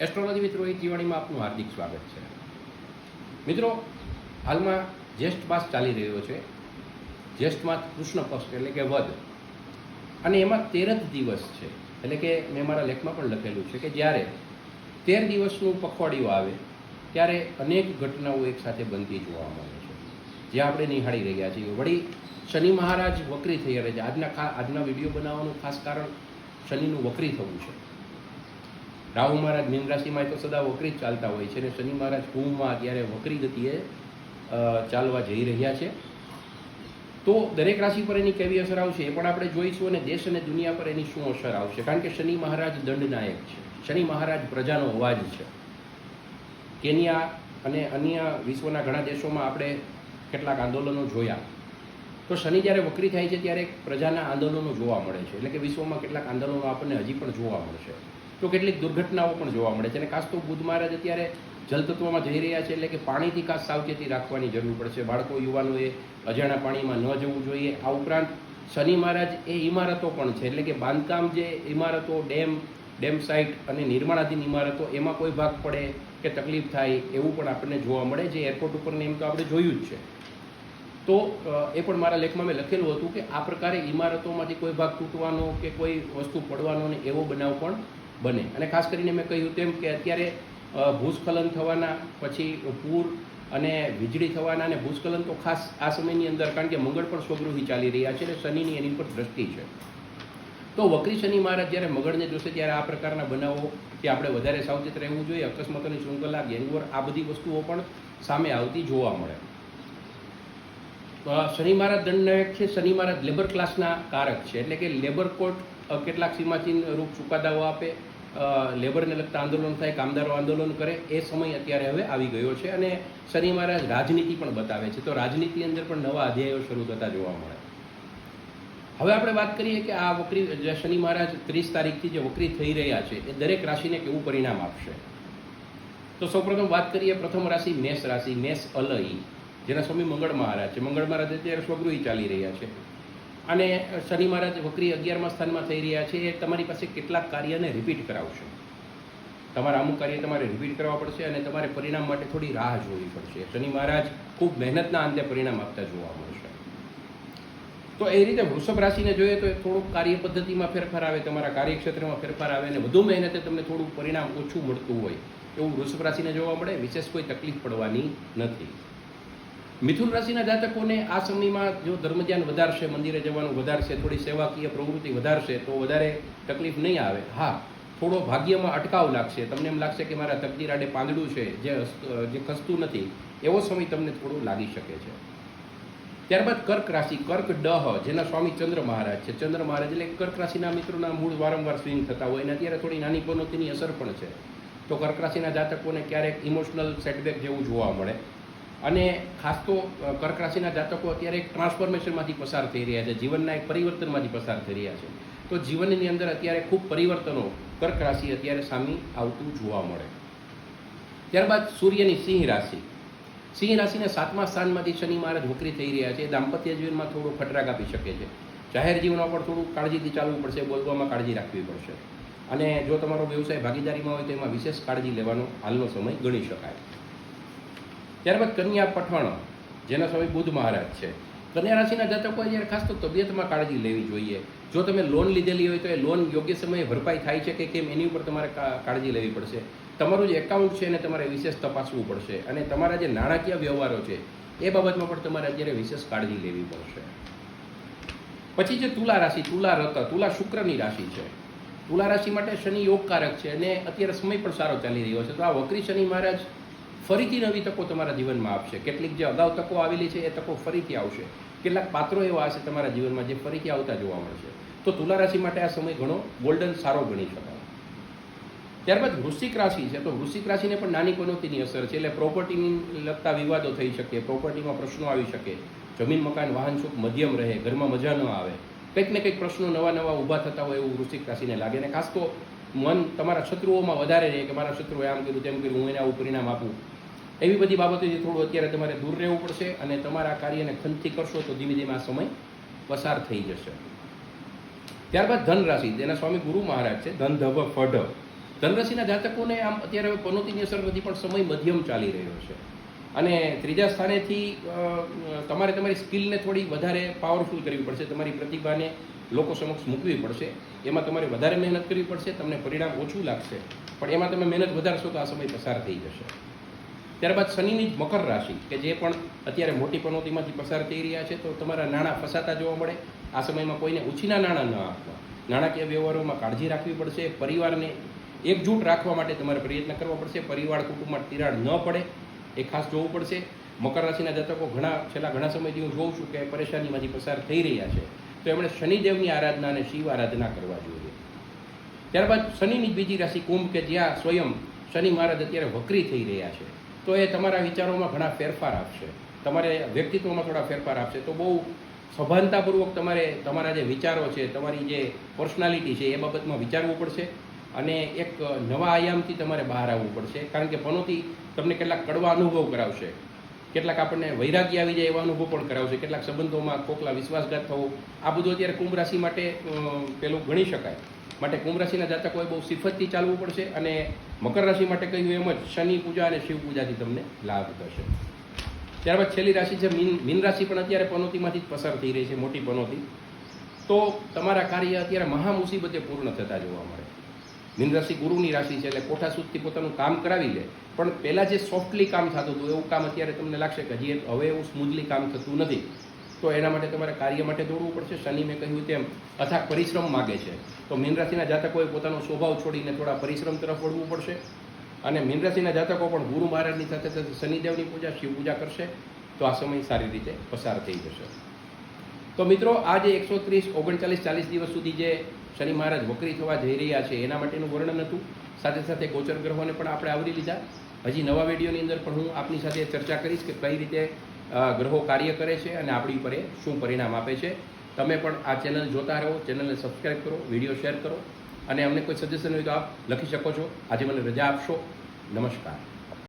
Astrology મિત્રો, એ જીવાણીમાં આપનું હાર્દિક સ્વાગત છે. મિત્રો, હાલમાં જ્યેષ્ઠ માસ ચાલી રહ્યો છે. જ્યેષ્ઠ માસ કૃષ્ણ પક્ષ એટલે કે વદ. અને એમાં તેર જ દિવસ છે. એટલે કે મેં મારા લેખમાં પણ લખેલું છે કે જ્યારે તેર દિવસનું પખવાડિયું આવે, ત્યારે અનેક ઘટનાઓ એકસાથે બનતી જોવા મળે છે. જે આપણે નિહાળી રહ્યા છીએ. વળી શનિ મહારાજ વક્રી થઈ રહ્યા છે આજના આજના વીડિયો બનાવવાનું ખાસ કારણ શનિનું વક્રી થવું છે. રાહુ મહારાજ મીન રાશિમાં તો સદા વકરી જ ચાલતા હોય છે અને શનિ મહારાજ કુંભમાં અત્યારે વક્રી ગતિએ ચાલવા જઈ રહ્યા છે. તો દરેક રાશિ પર એની કેવી અસર આવશે એ પણ આપણે જોઈશું અને દેશ અને દુનિયા પર એની શું અસર આવશે? કારણ કે શનિ મહારાજ દંડનાયક છે. શનિ મહારાજ પ્રજાનો અવાજ છે. કેન્યા અને અન્ય વિશ્વના ઘણા દેશોમાં આપણે કેટલાક આંદોલનો જોયા. તો શનિ જ્યારે વકરી થાય છે ત્યારે પ્રજાના આંદોલનો જોવા મળે છે. એટલે કે વિશ્વમાં કેટલાક આંદોલનો આપણને હજી પણ જોવા મળશે. તો કેટલીક દુર્ઘટનાઓ પણ જોવા મળે છે. અને ખાસ તો બુદ્ધ મહારાજ અત્યારે જલતત્વમાં જઈ રહ્યા છે એટલે કે પાણીથી ખાસ સાવચેતી રાખવાની જરૂર પડશે બાળકો, યુવાનોએ અજાણા પાણીમાં ન જવું જોઈએ. આ ઉપરાંત શનિ મહારાજ એ ઇમારતો પણ છે. એટલે કે બાંધકામ જે ઇમારતો ડેમ ડેમ સાઇટ અને નિર્માણાધીન ઇમારતો એમાં કોઈ ભાગ પડે કે તકલીફ થાય એવું પણ આપણને જોવા મળે જે એરપોર્ટ ઉપર ને એમ તો આપણે જોયું જ છે. તો એ પણ મારા લેખમાં મેં લખેલું હતું કે આ પ્રકારે ઇમારતોમાંથી કોઈ ભાગ તૂટવાનો કે કોઈ વસ્તુ પડવાનો ને એવો બનાવ પણ બને. અને ખાસ કરીને મેં કહ્યું તેમ કે અત્યારે ભૂસ્ખલન થવાના, પછી પૂર અને વીજળી થવાના અને ભૂસ્ખલન તો ખાસ આ સમયની અંદર, કારણ કે મંગળ પણ સ્વગૃહી ચાલી રહ્યા છે અને શનિની એની પર દ્રષ્ટિ છે. તો વક્રી શનિ મહારાજ જ્યારે મગળને જોશે ત્યારે આ પ્રકારના બનાવો કે આપણે વધારે સાવચેત રહેવું જોઈએ, અકસ્માતોની શૃંખલા, ગેંગવોર, આ બધી વસ્તુઓ પણ સામે આવતી જોવા મળે. શનિ મહારાજ દંડનાયક છે શનિ મહારાજ લેબર ક્લાસના કારક છે. એટલે કે લેબર કોર્ટ કેટલાક સીમાચીન રૂપ ચુકાદાઓ આપે લેબરને લગતા આંદોલન થાય, કામદારો આંદોલન કરે, એ સમય અત્યારે હવે આવી ગયો છે અને શનિ મહારાજ રાજનીતિ પણ બતાવે છે. તો રાજનીતિ અંદર પણ નવા અધ્યાયો શરૂ થતા જોવા મળે. હવે આપણે વાત કરીએ કે આ વક્રી શનિ મહારાજ ત્રીસ તારીખથી જે વક્રી થઈ રહ્યા છે, એ દરેક રાશિને કેવું પરિણામ આપશે? તો સૌપ્રથમ વાત કરીએ પ્રથમ રાશિ મેષ રાશિ, મેષ અલય જેના સ્વામી મંગળ મહારાજ છે. મંગળ મહારાજ અત્યારે સ્વગૃહી ચાલી રહ્યા છે. અને શનિ મહારાજ વક્રી અગિયારમા સ્થાનમાં થઈ રહ્યા છે, એ તમારી પાસે કેટલાક કાર્યને રિપીટ કરાવશે. તમારા અમુક કાર્ય તમારે રિપીટ કરવા પડશે અને તમારે પરિણામ માટે થોડી રાહ જોવી પડશે. શનિ મહારાજ ખૂબ મહેનતના અંતે પરિણામ આપતા જોવા મળશે. તો એ રીતે વૃષભ રાશિને જોઈએ તો થોડુંક કાર્ય પદ્ધતિમાં ફેરફાર આવે, તમારા કાર્યક્ષેત્રમાં ફેરફાર આવે અને વધુ મહેનતે તમને થોડું પરિણામ ઓછું મળતું હોય એવું વૃષભ રાશિને જોવા મળે. વિશેષ કોઈ તકલીફ પડવાની નથી. મિથુન રાશિના જાતકોને આ સમયમાં જો ધર્મધ્યાન વધારશે, મંદિરે જવાનું વધારશે, થોડી સેવાકીય પ્રવૃત્તિ વધારશે, તો વધારે તકલીફ નહીં આવે. હા, થોડો ભાગ્યમાં અટકાવ લાગશે. તમને એમ લાગશે કે મારા તકદીર આડે પાંદડું છે, જે જે ખસતું નથી. એવો સમય તમને થોડું લાગી શકે છે. ત્યારબાદ કર્ક રાશિ, કર્ક ડહ, જેના સ્વામી ચંદ્ર મહારાજ છે. ચંદ્ર મહારાજ એટલે કર્ક રાશિના મિત્રોના મૂળ વારંવાર સ્વિંગ થતા હોય, અને અત્યારે થોડી નાની પનોતીની અસર પણ છે. તો કર્ક રાશિના જાતકોને ક્યારેક ઇમોશનલ સેટબેક જેવું જોવા મળે. અને ખાસ તો કર્ક રાશિના જાતકો અત્યારે એક ટ્રાન્સફોર્મેશનમાંથી પસાર થઈ રહ્યા છે, જીવનના એક પરિવર્તનમાંથી પસાર થઈ રહ્યા છે. તો જીવનની અંદર અત્યારે ખૂબ પરિવર્તનો કર્ક રાશિ અત્યારે સામે આવતું જોવા મળે. ત્યારબાદ સૂર્યની સિંહ રાશિ. સિંહ રાશિના સાતમા સ્થાનમાંથી શનિ મહારાજ વકરી થઈ રહ્યા છે, દાંપત્ય જીવનમાં થોડો ખટરાક આપી શકે છે. જાહેર જીવનમાં પણ થોડું કાળજીથી ચાલવું પડશે, બોલવામાં કાળજી રાખવી પડશે. અને જો તમારો વ્યવસાય ભાગીદારીમાં હોય તો એમાં વિશેષ કાળજી લેવાનો હાલનો સમય ગણી શકાય. ત્યારબાદ કન્યા પઠણ, જેના સ્વામી બુદ્ધ મહારાજ છે. કન્યા રાશિના જાતકોએ જ્યારે ખાસ તો તબિયતમાં કાળજી લેવી જોઈએ. જો તમે લોન લીધેલી હોય તો એ લોન યોગ્ય સમયે ભરપાઈ થાય છે કે કેમ, એની ઉપર તમારે કાળજી લેવી પડશે. તમારું જે એકાઉન્ટ છે એને તમારે વિશેષ તપાસવું પડશે અને તમારા જે નાણાકીય વ્યવહારો છે, એ બાબતમાં પણ તમારે અત્યારે વિશેષ કાળજી લેવી પડશે. પછી જે તુલા રાશિ, તુલા રત, તુલા શુક્રની રાશિ છે. તુલા રાશિ માટે શનિ યોગકારક છે અને અત્યારે સમય પણ સારો ચાલી રહ્યો છે. તો આ વક્રી શનિ મહારાજ ફરીથી નવી તકો તમારા જીવનમાં આપશે. કેટલીક જે અગાઉ તકો આવેલી છે એ તકો ફરીથી આવશે. કેટલાક પાત્રો એવા હશે તમારા જીવનમાં જે ફરીથી આવતા જોવા મળશે. તો તુલા રાશિ માટે આ સમય ઘણો ગોલ્ડન સારો ગણી શકાય. ત્યારબાદ વૃશ્ચિક રાશિ છે. તો વૃશ્ચિક રાશિને પણ નાની પનોતીની અસર છે. એટલે પ્રોપર્ટીની લગતા વિવાદો થઈ શકે પ્રોપર્ટીમાં પ્રશ્નો આવી શકે. જમીન, મકાન, વાહન સુખ મધ્યમ રહે, ઘરમાં મજા ન આવે. કંઈક ને કંઈક પ્રશ્નો નવા નવા ઊભા થતા હોય એવું વૃશ્ચિક રાશિને લાગે. અને ખાસ તો મન તમારા શત્રુઓમાં વધારે રહે કે મારા શત્રુએ આમ કર્યું, તેમ કર્યું, હું એને આવું આપું. એવી બધી બાબતોથી થોડું અત્યારે તમારે દૂર રહેવું પડશે અને તમારા કાર્યને ખંતથી કરશો તો ધીમે ધીમે આ સમય પસાર થઈ જશે. ત્યારબાદ ધન રાશિ જેના સ્વામી ગુરુ મહારાજ છે, ધન ધબ ફઢ. ધનરાશિના જાતકોને આમ અત્યારે પનોતીની અસર નથી પણ સમય મધ્યમ ચાલી રહ્યો છે. અને ત્રીજા સ્થાનેથી તમારે તમારી સ્કિલને થોડી વધારે પાવરફુલ કરવી પડશે. તમારી પ્રતિભાને લોકો સમક્ષ મૂકવી પડશે. એમાં તમારે વધારે મહેનત કરવી પડશે. તમને પરિણામ ઓછું લાગશે. પણ એમાં તમે મહેનત વધારશો તો આ સમય પસાર થઈ જશે. ત્યારબાદ શનિની જ મકર રાશિ, કે જે પણ અત્યારે મોટી પનોતીમાંથી પસાર થઈ રહ્યા છે, તો તમારા નાણાં ફસાતા જોવા મળે. આ સમયમાં કોઈને ઉછીના નાણાં ન આપવા. નાણાકીય વ્યવહારોમાં કાળજી રાખવી પડશે. પરિવારને એકજૂટ રાખવા માટે તમારે પ્રયત્ન કરવો પડશે. પરિવાર, કુટુંબમાં તિરાડ ન પડે. એ ખાસ જોવું પડશે. મકર રાશિના જાતકો ઘણા, છેલ્લા ઘણા સમયથી હું જોઉં છું કે પરેશાનીમાંથી પસાર થઈ રહ્યા છે. તો એમણે શનિદેવની આરાધના અને શિવ આરાધના કરવા જોઈએ. ત્યારબાદ શનિની બીજી રાશિ કુંભ, કે જ્યાં સ્વયં શનિ મહારાજ અત્યારે વક્રી થઈ રહ્યા છે. તો એ તમારા વિચારોમાં ઘણા ફેરફાર આપશે તમારે વ્યક્તિત્વમાં થોડા ફેરફાર આપશે તો બહુ સભાનતાપૂર્વક તમારે તમારા જે વિચારો છે, તમારી જે પર્સનાલિટી છે, એ બાબતમાં વિચારવું પડશે અને એક નવા આયામથી તમારે બહાર આવવું પડશે. કારણ કે પનોતી તમને કેટલાક કડવા અનુભવ કરાવશે. કેટલાક આપણને વૈરાગ્ય આવી જાય એવા અનુભવ પણ કરાવશે. કેટલાક સંબંધોમાં કોકલા વિશ્વાસઘાત થવો. આ બધું અત્યારે કુંભ રાશિ માટે પેલું ગણી શકાય. માટે કુંભ રાશિના જાતકોએ બહુ સિફતથી ચાલવું પડશે અને મકર રાશિ માટે કહ્યું એમ જ શનિ પૂજા અને શિવ પૂજાથી તમને લાભ થશે. ત્યારબાદ છેલ્લી રાશિ છે મીન મીન રાશિ પણ અત્યારે પનોતીમાંથી જ પસાર થઈ રહી છે, મોટી પનોતી. તો તમારા કાર્ય અત્યારે મહા મુસીબતે પૂર્ણ થતા જોવા મળે. મીન રાશિ ગુરુની રાશિ છે એટલે કોઠા સુધથી પોતાનું કામ કરાવી લે, પણ પહેલાં જે સોફ્ટલી કામ થતું હતું, એવું કામ અત્યારે તમને લાગશે કે હજી હવે એવું સ્મૂથલી કામ થતું નથી. તો એના માટે તમારે કાર્ય માટે દોડવું પડશે. શનિ મેં કહ્યું તેમ અથાક પરિશ્રમ માગે છે. તો મીન જાતકોએ પોતાનો સ્વભાવ છોડીને થોડા પરિશ્રમ તરફ વળવું પડશે. અને મીન જાતકો પણ ગુરુ મહારાજની સાથે સાથે શનિદેવની પૂજા, શિવ પૂજા કરશે. તો આ સમય સારી રીતે પસાર થઈ જશે. તો મિત્રો આ જે એકસો ત્રીસ, ઓગણચાલીસ, ચાલીસ દિવસ સુધી જે શનિ મહારાજ વક્રી થવા જઈ રહ્યા છે, એના માટેનું વર્ણન હતું. સાથે સાથે ગોચર ગ્રહોને પણ આપણે આવરી લીધા. હજી નવા વિડીયોની અંદર પણ હું આપની સાથે ચર્ચા કરીશ કે કઈ રીતે ગ્રહો કાર્ય કરે છે અને આપણી ઉપર એ શું પરિણામ આપે છે. તમે પણ આ ચેનલ જોતા રહો, ચેનલને સબસ્ક્રાઈબ કરો વીડિયો શેર કરો. અને અમને કોઈ સજેશન હોય તો આપ લખી શકો છો. આજે મને રજા આપશો. નમસ્કાર.